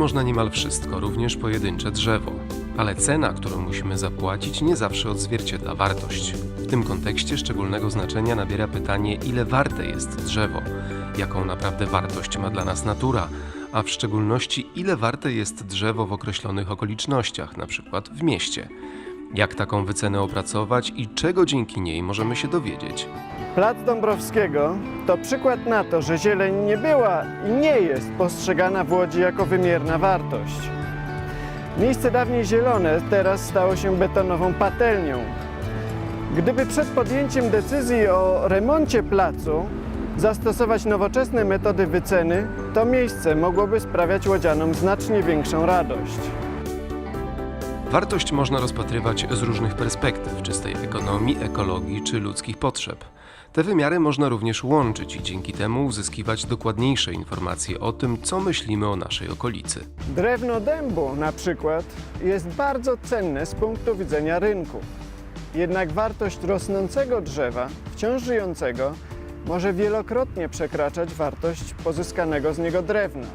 można niemal wszystko, również pojedyncze drzewo. Ale cena, którą musimy zapłacić, nie zawsze odzwierciedla wartość. W tym kontekście szczególnego znaczenia nabiera pytanie, ile warte jest drzewo, jaką naprawdę wartość ma dla nas natura, a w szczególności ile warte jest drzewo w określonych okolicznościach, np. w mieście. Jak taką wycenę opracować i czego dzięki niej możemy się dowiedzieć? Plac Dąbrowskiego to przykład na to, że zieleń nie była i nie jest postrzegana w Łodzi jako wymierna wartość. Miejsce dawniej zielone teraz stało się betonową patelnią. Gdyby przed podjęciem decyzji o remoncie placu zastosować nowoczesne metody wyceny, to miejsce mogłoby sprawiać łodzianom znacznie większą radość. Wartość można rozpatrywać z różnych perspektyw czystej ekonomii, ekologii czy ludzkich potrzeb. Te wymiary można również łączyć i dzięki temu uzyskiwać dokładniejsze informacje o tym, co myślimy o naszej okolicy. Drewno dębu na przykład jest bardzo cenne z punktu widzenia rynku. Jednak wartość rosnącego drzewa, wciąż żyjącego, może wielokrotnie przekraczać wartość pozyskanego z niego drewna.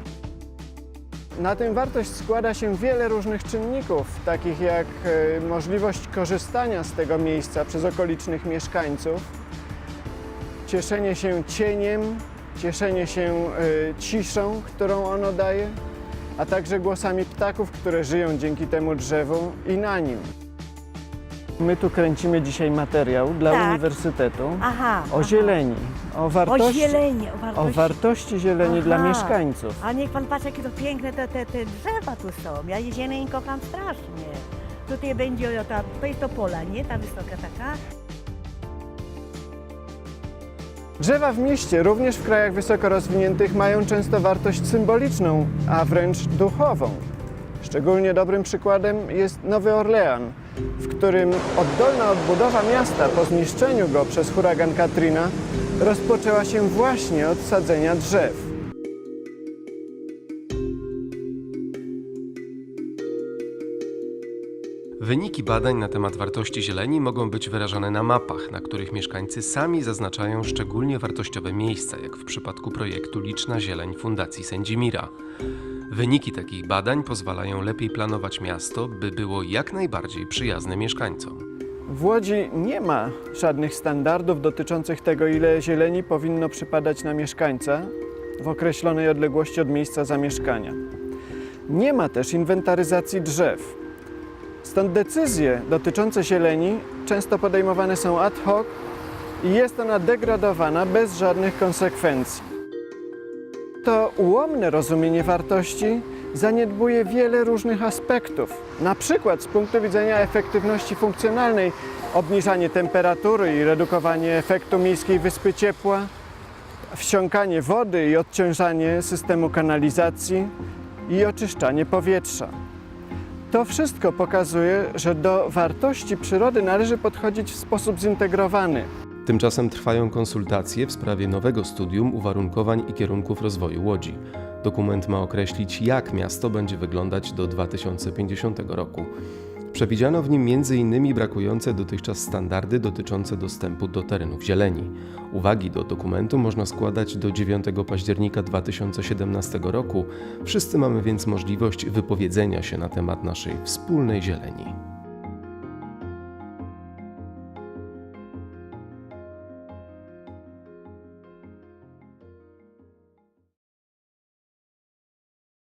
Na tym wartość składa się wiele różnych czynników, takich jak e, możliwość korzystania z tego miejsca przez okolicznych mieszkańców, cieszenie się cieniem, cieszenie się e, ciszą, którą ono daje, a także głosami ptaków, które żyją dzięki temu drzewu i na nim. My tu kręcimy dzisiaj materiał dla Tak. uniwersytetu Aha. o aha. zieleni, o O wartości, zieleni, o o wartości. wartości zieleni dla Aha. mieszkańców. A niech pan patrzy, jakie to piękne te, te, te drzewa tu są. Ja zieleń kocham strasznie. Tutaj będzie o, ta, to jest to pola, nie? Ta wysoka taka. Drzewa w mieście, również w krajach wysoko rozwiniętych, mają często wartość symboliczną, a wręcz duchową. Szczególnie dobrym przykładem jest Nowy Orlean, w którym oddolna odbudowa miasta po zniszczeniu go przez huragan Katrina rozpoczęła się właśnie od sadzenia drzew. Wyniki badań na temat wartości zieleni mogą być wyrażone na mapach, na których mieszkańcy sami zaznaczają szczególnie wartościowe miejsca, jak w przypadku projektu Liczna Zieleń Fundacji Sędzimira. Wyniki takich badań pozwalają lepiej planować miasto, by było jak najbardziej przyjazne mieszkańcom. W Łodzi nie ma żadnych standardów dotyczących tego, ile zieleni powinno przypadać na mieszkańca w określonej odległości od miejsca zamieszkania. Nie ma też inwentaryzacji drzew. Stąd decyzje dotyczące zieleni często podejmowane są ad hoc i jest ona degradowana bez żadnych konsekwencji. To ułomne rozumienie wartości zaniedbuje wiele różnych aspektów. Na przykład z punktu widzenia efektywności funkcjonalnej, obniżanie temperatury i redukowanie efektu miejskiej wyspy ciepła, wsiąkanie wody i odciążanie systemu kanalizacji i oczyszczanie powietrza. To wszystko pokazuje, że do wartości przyrody należy podchodzić w sposób zintegrowany. Tymczasem trwają konsultacje w sprawie nowego studium uwarunkowań i kierunków rozwoju Łodzi. Dokument ma określić, jak miasto będzie wyglądać do 2050 roku. Przewidziano w nim m.in. brakujące dotychczas standardy dotyczące dostępu do terenów zieleni. Uwagi do dokumentu można składać do 9 października 2017 roku. Wszyscy mamy więc możliwość wypowiedzenia się na temat naszej wspólnej zieleni.